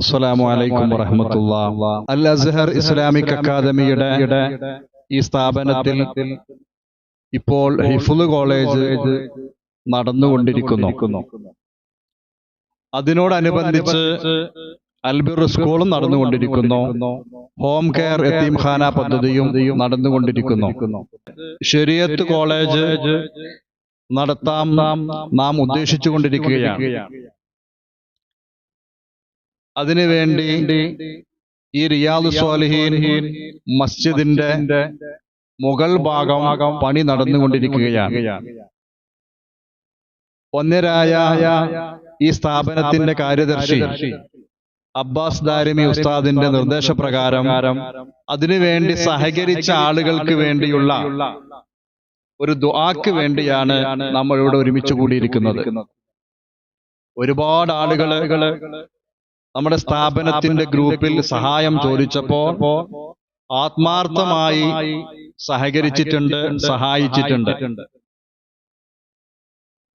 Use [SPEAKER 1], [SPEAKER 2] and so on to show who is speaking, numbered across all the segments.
[SPEAKER 1] അസ്സലാമു അലൈക്കും വറഹമത്തുള്ള. അൽ അസ്ഹർ ഇസ്ലാമിക് അക്കാദമിയുടെ ഈ സ്ഥാപനത്തിൽ ഇപ്പോൾ ഹിഫുൽ കോളേജ് നടന്നുകൊണ്ടിരിക്കുന്നു. അതിനോടനുബന്ധിച്ച് അൽബിർ സ്കൂളും നടന്നുകൊണ്ടിരിക്കുന്നു. ഹോം കെയർ എത്തീംഖാന പദ്ധതിയും നടന്നുകൊണ്ടിരിക്കുന്നു. ശരിയത്ത് കോളേജ് നടത്താം നാം ഉദ്ദേശിച്ചു കൊണ്ടിരിക്കുകയാണ് അതിനുവേണ്ടി ഈ റിയാദ് സ്വാലിഹീൻ മസ്ജിദിന്റെ മുഗൾ ഭാഗം പണി നടന്നുകൊണ്ടിരിക്കുകയാണ്. ഒന്നരായ ഈ സ്ഥാപനത്തിന്റെ കാര്യദർശി അബ്ബാസ് ദാരിമി ഉസ്താദിന്റെ നിർദ്ദേശപ്രകാരം അതിനുവേണ്ടി സഹകരിച്ച ആളുകൾക്ക് വേണ്ടിയുള്ള ഒരു ദുആക്ക് വേണ്ടിയാണ് നമ്മൾ ഇവിടെ ഒരുമിച്ച് കൂടിയിരിക്കുന്നത്. ഒരുപാട് ആളുകൾ നമ്മുടെ സ്ഥാപനത്തിന്റെ ഗ്രൂപ്പിൽ സഹായം ചോദിച്ചപ്പോ ആത്മാർത്ഥമായി സഹകരിച്ചിട്ടുണ്ട് സഹായിച്ചിട്ടുണ്ട്.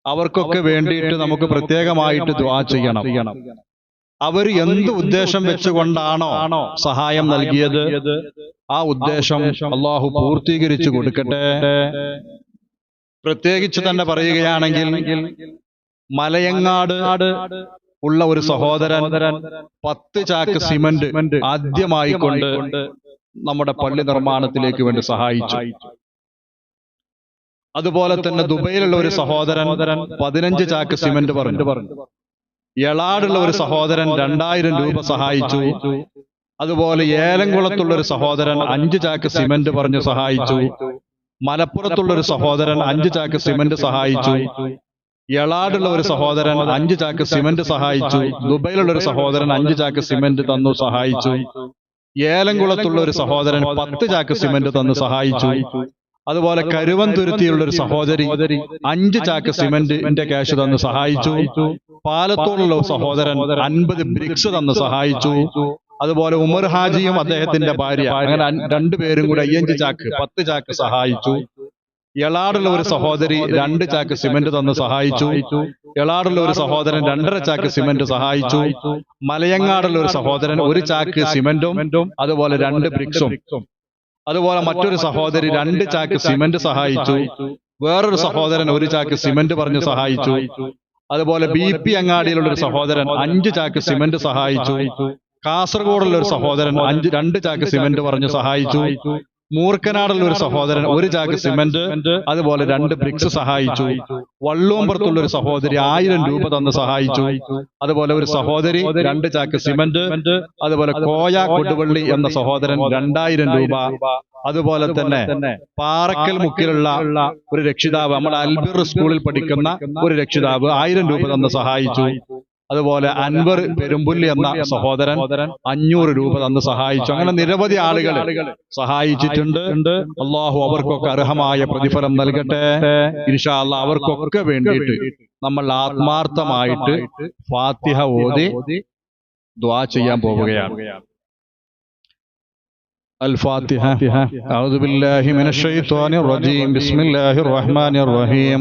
[SPEAKER 1] അവർക്കൊക്കെ വേണ്ടിയിട്ട് നമുക്ക് പ്രത്യേകമായിട്ട് ദ്വാ ചെയ്യണം. അവർ എന്ത് ഉദ്ദേശം വെച്ചുകൊണ്ടാണോ സഹായം നൽകിയത്? ആ ഉദ്ദേശം അള്ളാഹു പൂർത്തീകരിച്ചു കൊടുക്കട്ടെ. പ്രത്യേകിച്ച് തന്നെ പറയുകയാണെങ്കിൽ മലയങ്ങാട് ഉള്ള ഒരു സഹോദരൻ പത്ത് ചാക്ക് സിമന്റ് ആദ്യമായി കൊണ്ട് നമ്മുടെ പള്ളി നിർമ്മാണത്തിലേക്ക് വേണ്ടി സഹായിച്ചു. അതുപോലെ തന്നെ ദുബൈയിലുള്ള ഒരു സഹോദരൻ പതിനഞ്ച് ചാക്ക് സിമന്റ് പറഞ്ഞു. എളാടുള്ള ഒരു സഹോദരൻ രണ്ടായിരം രൂപ സഹായിച്ചു. അതുപോലെ ഏലംകുളത്തുള്ള ഒരു സഹോദരൻ അഞ്ച് ചാക്ക് സിമന്റ് പറഞ്ഞു സഹായിച്ചു. മലപ്പുറത്തുള്ള ഒരു സഹോദരൻ അഞ്ച് ചാക്ക് സിമന്റ് സഹായിച്ചു. എളാടുള്ള ഒരു സഹോദരൻ അഞ്ച് ചാക്ക് സിമന്റ് സഹായിച്ചു. ദുബൈയിലുള്ള ഒരു സഹോദരൻ അഞ്ച് ചാക്ക് സിമന്റ് തന്നു സഹായിച്ചു. ഏലംകുളത്തുള്ള ഒരു സഹോദരൻ പത്ത് ചാക്ക് സിമന്റ് തന്നു സഹായിച്ചു. അതുപോലെ കരുവന്തുരുത്തിയുള്ള ഒരു സഹോദരി അഞ്ച് ചാക്ക് സിമന്റിന്റെ ക്യാഷ് തന്ന് സഹായിച്ചു. പാലത്തോടുള്ള ഒരു സഹോദരൻ അൻപത് ബ്രിക്സ് തന്ന് സഹായിച്ചു. അതുപോലെ ഉമർ ഹാജിയും അദ്ദേഹത്തിന്റെ ഭാര്യ. അങ്ങനെ രണ്ടുപേരും കൂടെ അയ്യഞ്ച് ചാക്ക് പത്ത് ചാക്ക് സഹായിച്ചു. എളാടുള്ള ഒരു സഹോദരി രണ്ട് ചാക്ക് സിമന്റ് തന്ന് സഹായിച്ചു. എളാടുള്ള ഒരു സഹോദരൻ രണ്ടര ചാക്ക് സിമന്റ് സഹായിച്ചു. മലയങ്ങാടുള്ള ഒരു സഹോദരൻ ഒരു ചാക്ക് സിമന്റും അതുപോലെ രണ്ട് ബ്രിക്സും അതുപോലെ മറ്റൊരു സഹോദരി രണ്ട് ചാക്ക് സിമന്റ് സഹായിച്ചു. വേറൊരു സഹോദരൻ ഒരു ചാക്ക് സിമന്റ് പറഞ്ഞ് സഹായിച്ചു. അതുപോലെ ബി പി അങ്ങാടിയിലുള്ള ഒരു സഹോദരൻ അഞ്ച് ചാക്ക് സിമന്റ് സഹായിച്ചു. കാസർഗോഡുള്ള ഒരു സഹോദരൻ അഞ്ച് രണ്ട് ചാക്ക് സിമന്റ് പറഞ്ഞ് സഹായിച്ചു. മൂർക്കനാടുള്ള ഒരു സഹോദരൻ ഒരു ചാക്ക് സിമന്റ് അതുപോലെ രണ്ട് ബ്രിക്സ് സഹായിച്ചു. വള്ളുവമ്പുറത്തുള്ള ഒരു സഹോദരി ആയിരം രൂപ തന്ന് സഹായിച്ചു. അതുപോലെ ഒരു സഹോദരി രണ്ട് ചാക്ക് സിമന്റ് അതുപോലെ കോയ കൊടുവള്ളി എന്ന സഹോദരൻ രണ്ടായിരം രൂപ. അതുപോലെ തന്നെ പാറക്കൽ മുക്കിലുള്ള ഒരു രക്ഷിതാവ് നമ്മുടെ അൽബിർ സ്കൂളിൽ പഠിക്കുന്ന ഒരു രക്ഷിതാവ് ആയിരം രൂപ തന്ന് സഹായിച്ചു. അതുപോലെ അൻവർ പെരുമ്പുല്ലി എന്ന സഹോദരൻ അഞ്ഞൂറ് രൂപ തന്ന് സഹായിച്ചു അങ്ങനെ നിരവധി ആളുകൾ സഹായിച്ചിട്ടുണ്ട് അള്ളാഹു അവർക്കൊക്കെ അർഹമായ പ്രതിഫലം നൽകട്ടെ ഇൻഷാ അള്ളാഹ് അവർക്കൊക്കെ വേണ്ടിയിട്ട് നമ്മൾ ആത്മാർത്ഥമായിട്ട് ഫാത്തിഹ ഓതി ദ്വാ ചെയ്യാൻ പോവുകയാണ് الفاتحة أعوذ بالله من الشيطان الرجيم بسم الله الرحمن الرحيم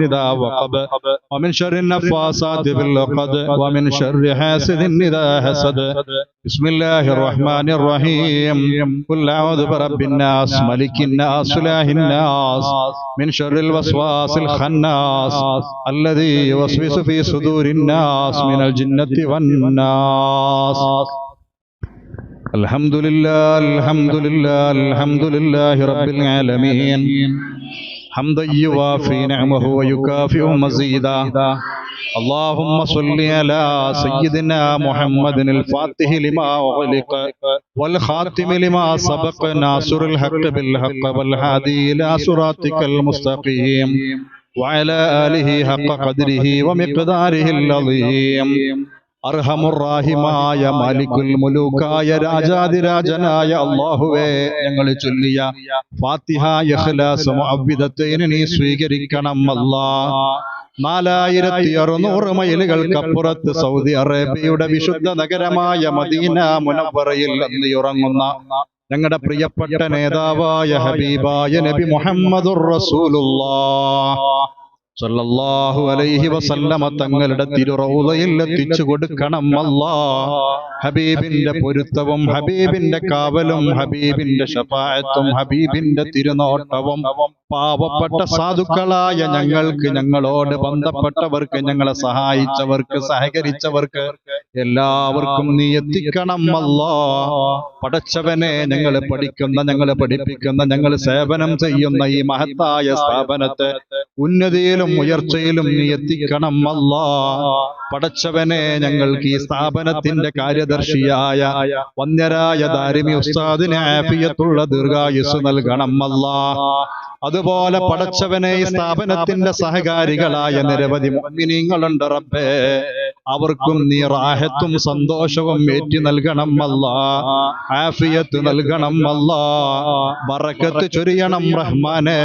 [SPEAKER 1] إذا وقب ومن شر النفاثات في العقد ومن شر حاسد إذا حسد. بسم الله الرحمن الرحيم. قل أعوذ برب الناس ملك الناس إله الناس. من شر الوسواس الخناس الذي يوسوس في صدور الناس من الجنة والناس. الحمد لله الحمد لله الحمد لله رب العالمين. حمدا يوافي نعمه ويكافئ مزيدا اللهم صل على سيدنا محمد الفاتح لما أغلق والخاتم لما سبق ناصر الحق بالحق والهادي إلى صراطك المستقيم وعلى آله حق قدره ومقداره العظيم അർഹമുറാഹിമായ മാലിക്കുൽ മുലൂക്കായ രാജാതിരാജനായ അള്ളാഹുവേ ഞങ്ങൾ ചൊല്ലിയ ഫാത്തിഹ ഇഖ്ലാസ് മുഅവ്വിദത്തൈന് നീ സ്വീകരിക്കണം അല്ലാ. നാലായിരത്തി അറുന്നൂറ് മൈലുകൾക്കപ്പുറത്ത് സൗദി അറേബ്യയുടെ വിശുദ്ധ നഗരമായ മദീന മുനവറയിൽ ഉറങ്ങുന്ന ഞങ്ങളുടെ പ്രിയപ്പെട്ട നേതാവായ ഹബീബായ നബി മുഹമ്മദുർ റസൂലുള്ളാഹ് സല്ലല്ലാഹു അലൈഹി വസല്ലമ തങ്ങളുടെ തിരുറൗലയിൽ എത്തിച്ചു കൊടുക്കണം അല്ലാ. ഹബീബിന്റെ പൊരുത്തവും ഹബീബിന്റെ കാവലും ഹബീബിന്റെ ഷഫായത്തും ഹബീബിന്റെ തിരുനോട്ടവും പാവപ്പെട്ട സാധുക്കളായ ഞങ്ങൾക്ക് ഞങ്ങളോട് ബന്ധപ്പെട്ടവർക്ക് ഞങ്ങളെ സഹായിച്ചവർക്ക് സഹകരിച്ചവർക്ക് എല്ലാവർക്കും നീ എത്തിക്കണം അല്ലാ. പഠിച്ചവനെ ഞങ്ങൾ പഠിക്കുന്ന ഞങ്ങൾ പഠിപ്പിക്കുന്ന ഞങ്ങൾ സേവനം ചെയ്യുന്ന ഈ മഹത്തായ സ്ഥാപനത്തെ ഉന്നതിയിലും ഉയർച്ചയിലും നീ എത്തിക്കണം അല്ല. പടച്ചവനെ ഞങ്ങൾക്ക് ഈ സ്ഥാപനത്തിന്റെ കാര്യദർശിയായ വന്യരായ ദാരിമി ഉസ്താദിനെ ആഫിയത്തുള്ള ദീർഘായുസ് നൽകണം അല്ല. അതുപോലെ പടച്ചവനെ ഈ സ്ഥാപനത്തിന്റെ സഹകാരികളായ നിരവധി മോമിനിങ്ങളുണ്ട് റബ്ബേ. അവർക്കും നീ റാഹത്തും സന്തോഷവും ഏറ്റി നൽകണം അല്ല. ആഫിയത്ത് നൽകണം അല്ല. ബറക്കത്ത് ചൊരിയണം റഹ്മാനെ.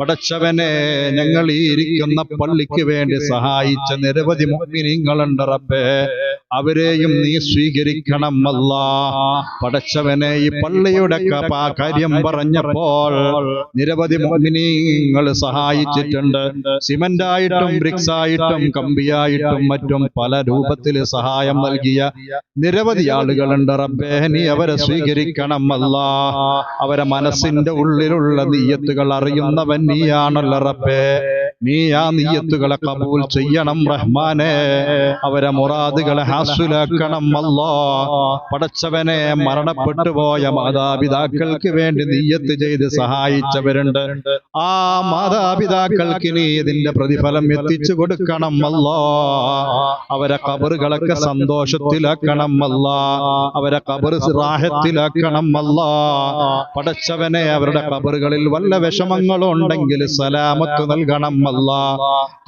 [SPEAKER 1] പടച്ചവനെ ഞങ്ങൾ ഈ ഇരിക്കുന്ന പള്ളിക്ക് വേണ്ടി സഹായിച്ച നിരവധി മുഅ്മിനീങ്ങളുണ്ട് റബ്ബേ. അവരെയും നീ സ്വീകരിക്കണം അല്ല പടച്ചവനെ ഈ പള്ളിയുടെ കാര്യം പറഞ്ഞപ്പോൾ നിരവധി മോഹിനിങ്ങൾ സഹായിച്ചിട്ടുണ്ട്. സിമന്റായിട്ടും ബ്രിക്സായിട്ടും ബ്രിക്സ് ആയിട്ടും കമ്പിയായിട്ടും മറ്റും പല രൂപത്തിൽ സഹായം നൽകിയ നിരവധി ആളുകളുണ്ട്. റബ്ബേ നീ അവരെ സ്വീകരിക്കണം അല്ല അവരെ മനസ്സിന്റെ ഉള്ളിലുള്ള നീയത്തുകൾ അറിയുന്നവൻ നീയാണല്ലോ റബ്ബേ. നീ ആ നീയത്തുകളെ കബൂൽ ചെയ്യണം റഹ്മാനെ. അവരെ മുറാദുകളെ ഹാസുലാക്കണം അല്ലോ. പടച്ചവനെ മരണപ്പെട്ടു പോയ മാതാപിതാക്കൾക്ക് വേണ്ടി നീയത്ത് ചെയ്ത് സഹായിച്ചവരുണ്ട്. ആ മാതാപിതാക്കൾക്ക് നീ ഇതിന്റെ പ്രതിഫലം എത്തിച്ചു കൊടുക്കണം അല്ലോ. അവരെ കബറുകളൊക്കെ സന്തോഷത്തിലാക്കണം അല്ല. അവരെ കബർ റാഹത്തിലാക്കണം അല്ല. പടച്ചവനെ അവരുടെ കബറുകളിൽ വല്ല വിഷമങ്ങളും ഉണ്ടെങ്കിൽ സലാമത്ത് നൽകണം അല്ലാ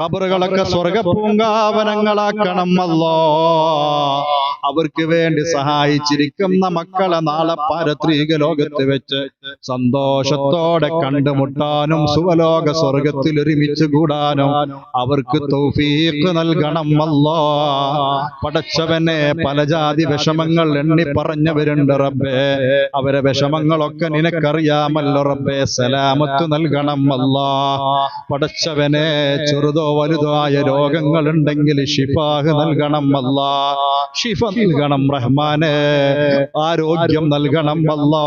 [SPEAKER 1] കബറുകളൊക്കെ സ്വർഗ പൂങ്കാവനങ്ങളാക്കണം അല്ലാ അവർക്ക് വേണ്ടി സഹായിച്ചിരിക്കുന്ന മക്കളെ നാളെ പാരത്രിക ലോകത്ത് വെച്ച് സന്തോഷത്തോടെ കണ്ടുമുട്ടാനും സുവലോക സ്വർഗത്തിൽ ഒരുമിച്ച് കൂടാനും അവർക്ക് തൗഫീഖ് നൽകണം അല്ലോ. പടച്ചവനെ പല ജാതി വിഷമങ്ങൾ എണ്ണി പറഞ്ഞവരുണ്ട് റബ്ബേ. അവരെ വിഷമങ്ങളൊക്കെ നിനക്കറിയാമല്ലോ റബ്ബേ. സലാമത്ത് നൽകണം അല്ലാ. പടച്ചവനെ ചെറുതോ വലുതോ ആയ രോഗങ്ങൾ ഉണ്ടെങ്കിൽ ഷിഫാഹ് നൽകണം അല്ലാ. ഷിഫ നൽകണം റഹ്മാനെ. ആരോഗ്യം നൽകണം അല്ലാ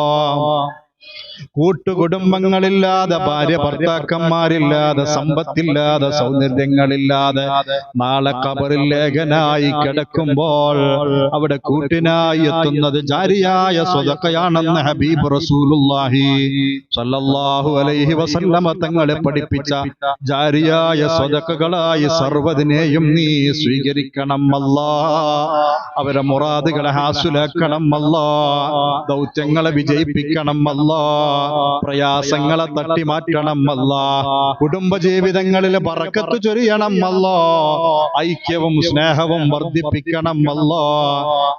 [SPEAKER 1] കൂട്ടുകുടുംബങ്ങളില്ലാതെ ഭാര്യ ഭർത്താക്കന്മാരില്ലാതെ സമ്പത്തില്ലാതെ സൗന്ദര്യങ്ങളില്ലാതെ നാളെ കബറിൽ ലേഖനായി കിടക്കുമ്പോൾ അവിടെ കൂട്ടിനായി എത്തുന്നത് ജാരിയായ സ്വതക്കയാണെന്ന് ഹബീബ് റസൂലുല്ലാഹി സല്ലല്ലാഹു അലൈഹി വസല്ലമ തങ്ങളെ പഠിപ്പിച്ച ജാരിയായ സ്വതക്കകളായി സർവതിനെയും നീ സ്വീകരിക്കണം അല്ലാ അവരെ മുറാദുകളെ ഹാസുലാക്കണം അല്ലാ ദൗത്യങ്ങളെ വിജയിപ്പിക്കണം അല്ലാ പ്രയാസങ്ങളെ തട്ടി മാറ്റണം അല്ല. കുടുംബജീവിതങ്ങളിൽ പറക്കത്ത് ചൊരിയണം അല്ലോ. ഐക്യവും സ്നേഹവും വർദ്ധിപ്പിക്കണം അല്ലോ.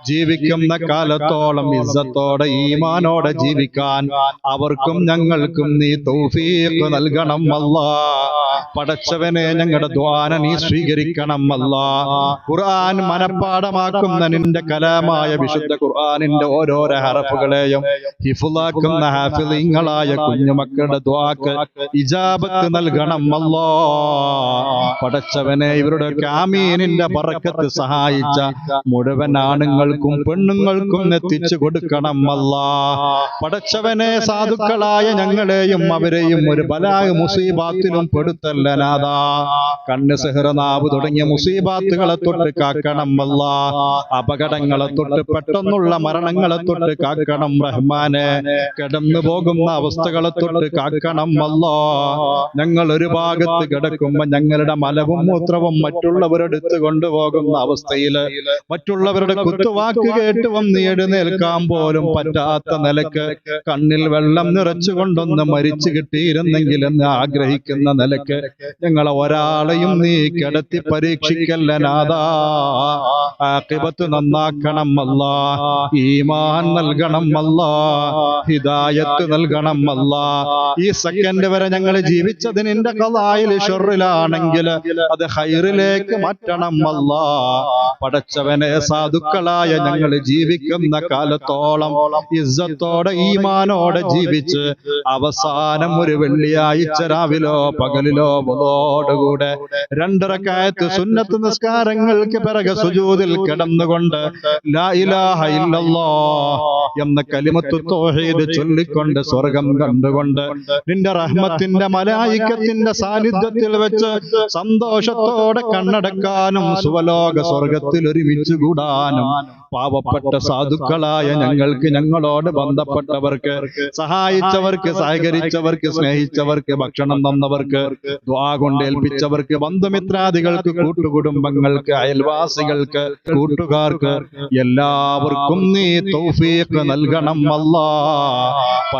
[SPEAKER 1] ജീവിക്കുന്ന കാലത്തോളം ഇസ്സത്തോടെ ഈമാനോടെ ജീവിക്കാൻ അവർക്കും ഞങ്ങൾക്കും നീ തൗഫീഖ് നൽകണം അല്ല. പടച്ചവനെ ഞങ്ങളുടെ ദ്വാന നീ സ്വീകരിക്കണം അല്ല. ഖുർആൻ മനപ്പാടമാക്കുന്ന നിന്റെ കലാമായ വിശുദ്ധ ഖുർആനിന്റെ ഓരോരോ ഹറഫുകളെയും ഹിഫുലാക്കുന്ന ഹാഫിലിങ്ങളായ കുഞ്ഞുമക്കളുടെ ദ്വാക്ക് ഇജാബത്ത് നൽകണം. അല്ലോ. പടച്ചവനെ ഇവരുടെ കാമീനിന്റെ പറക്കത്ത് സഹായിച്ച മുഴുവൻ ആണുങ്ങൾക്കും പെണ്ണുങ്ങൾക്കും എത്തിച്ചു കൊടുക്കണം. അല്ലാ. പടച്ചവനെ സാധുക്കളായ ഞങ്ങളെയും അവരെയും ഒരു ബലായ മുസീബാത്തിലും പെടുത്ത പെടുത്തല്ലനാഥാ കണ്ണ് സെഹ്റനാവ് തുടങ്ങിയ മുസീബാത്തുകളെ തൊട്ട് കാക്കണം. അല്ല. അപകടങ്ങളെ തൊട്ട് പെട്ടെന്നുള്ള മരണങ്ങളെ തൊട്ട് കാക്കണം. റഹ്മാനെ കിടന്നു പോകുന്ന അവസ്ഥകളെ തൊട്ട് കാക്കണം അല്ലോ ഞങ്ങൾ ഒരു ഭാഗത്ത് കിടക്കുമ്പോ ഞങ്ങളുടെ മലവും മൂത്രവും മറ്റുള്ളവരെടുത്ത് കൊണ്ടുപോകുന്ന അവസ്ഥയിൽ മറ്റുള്ളവരുടെ കുത്തുവാക്ക് കേട്ട് വന്ന് എഴുന്നേൽക്കാൻ പോലും പറ്റാത്ത നിലയ്ക്ക് കണ്ണിൽ വെള്ളം നിറച്ചുകൊണ്ടൊന്ന് മരിച്ചു കിട്ടിയിരുന്നെങ്കിൽ എന്ന് ആഗ്രഹിക്കുന്ന നിലയ്ക്ക് ഞങ്ങളെ ഒരാളെയും നീ കിടത്തി പരീക്ഷിക്കല്ല നാദാ ആക്കിബത്ത് നന്നാക്കണം അല്ല ഈമാൻ നൽകണം അല്ല ഹിദായത്ത് നൽകണം അല്ല. ഈ സെക്കൻഡ് വരെ ഞങ്ങൾ ജീവിച്ചത് നിന്റെ കഥായിൽ ഷൊറിലാണെങ്കിൽ അത് ഹൈറിലേക്ക് മാറ്റണം അല്ല. പടച്ചവനെ സാധുക്കളായ ഞങ്ങൾ ജീവിക്കുന്ന കാലത്തോളം ഇസ്സത്തോടെ ഈമാനോടെ ജീവിച്ച് അവസാനം ഒരു വെള്ളിയാഴ്ച രാവിലോ പകലിലോ മുതോടുകൂടെ രണ്ടരക്കായത്ത് സുന്നത്ത് നിസ്കാരങ്ങൾക്ക് പിറകെ സുജൂതിൽ കിടന്നുകൊണ്ട് ലാ ഇലാഹ ഇല്ലല്ലാഹ് എന്ന കലിമത്തു തൗഹീദ് ചൊല്ലിക്കൊണ്ട് സ്വർഗം കണ്ടുകൊണ്ട് നിന്റെ റഹ്മത്തിന്റെ മലായിക്കത്തിന്റെ സാന്നിധ്യത്തിൽ വെച്ച് സന്തോഷത്തോടെ കണ്ണടക്കാനും സുവലോക സ്വർഗത്തിൽ ഒരുമിച്ച് കൂടാനും പാവപ്പെട്ട സാധുക്കളായ ഞങ്ങൾക്ക് ഞങ്ങളോട് ബന്ധപ്പെട്ടവർക്ക് സഹായിച്ചവർക്ക് സഹകരിച്ചവർക്ക് സ്നേഹിച്ചവർക്ക് ഭക്ഷണം തന്നവർക്ക് ദ്വാ കൊണ്ട് ഏൽപ്പിച്ചവർക്ക് ബന്ധുമിത്രാദികൾക്ക് കൂട്ടുകുടുംബങ്ങൾക്ക് അയൽവാസികൾക്ക് കൂട്ടുകാർക്ക് എല്ലാവർക്കും നീ തൗഫീഖ് നൽകണം അല്ലാ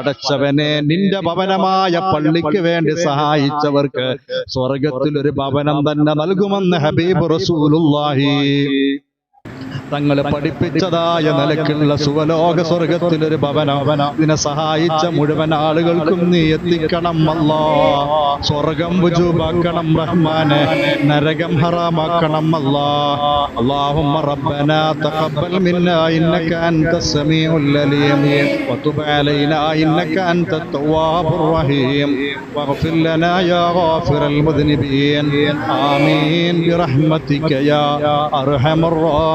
[SPEAKER 1] പടച്ചവനെ നിന്റെ ഭവനമായ പള്ളിക്ക് വേണ്ടി സഹായിച്ചവർക്ക് സ്വർഗത്തിൽ ഒരു ഭവനം തന്നെ നൽകുമെന്ന് ഹബീബ് റസൂലുള്ളാഹി. തങ്ങൾ പഠിപ്പിച്ചതായ നിലക്കുള്ള സുവലോക സ്വർഗത്തിൽ ഒരു ഭവനം ഇതിനെ സഹായിച്ച മുഴുവൻ ആളുകൾക്കും നീ എത്തിക്കണം അല്ലാ സ്വർഗം വുജൂബാക്കണം റഹ്മാനെ നരകം ഹറാമാക്കണം അല്ലാ اللهم ربنا تقبل منا إنك أنت السميع العليم وتب علينا إنك أنت التواب الرحيم واغفر لنا يا غافر المذنبين آمين برحمتك يا أرحم الراحمين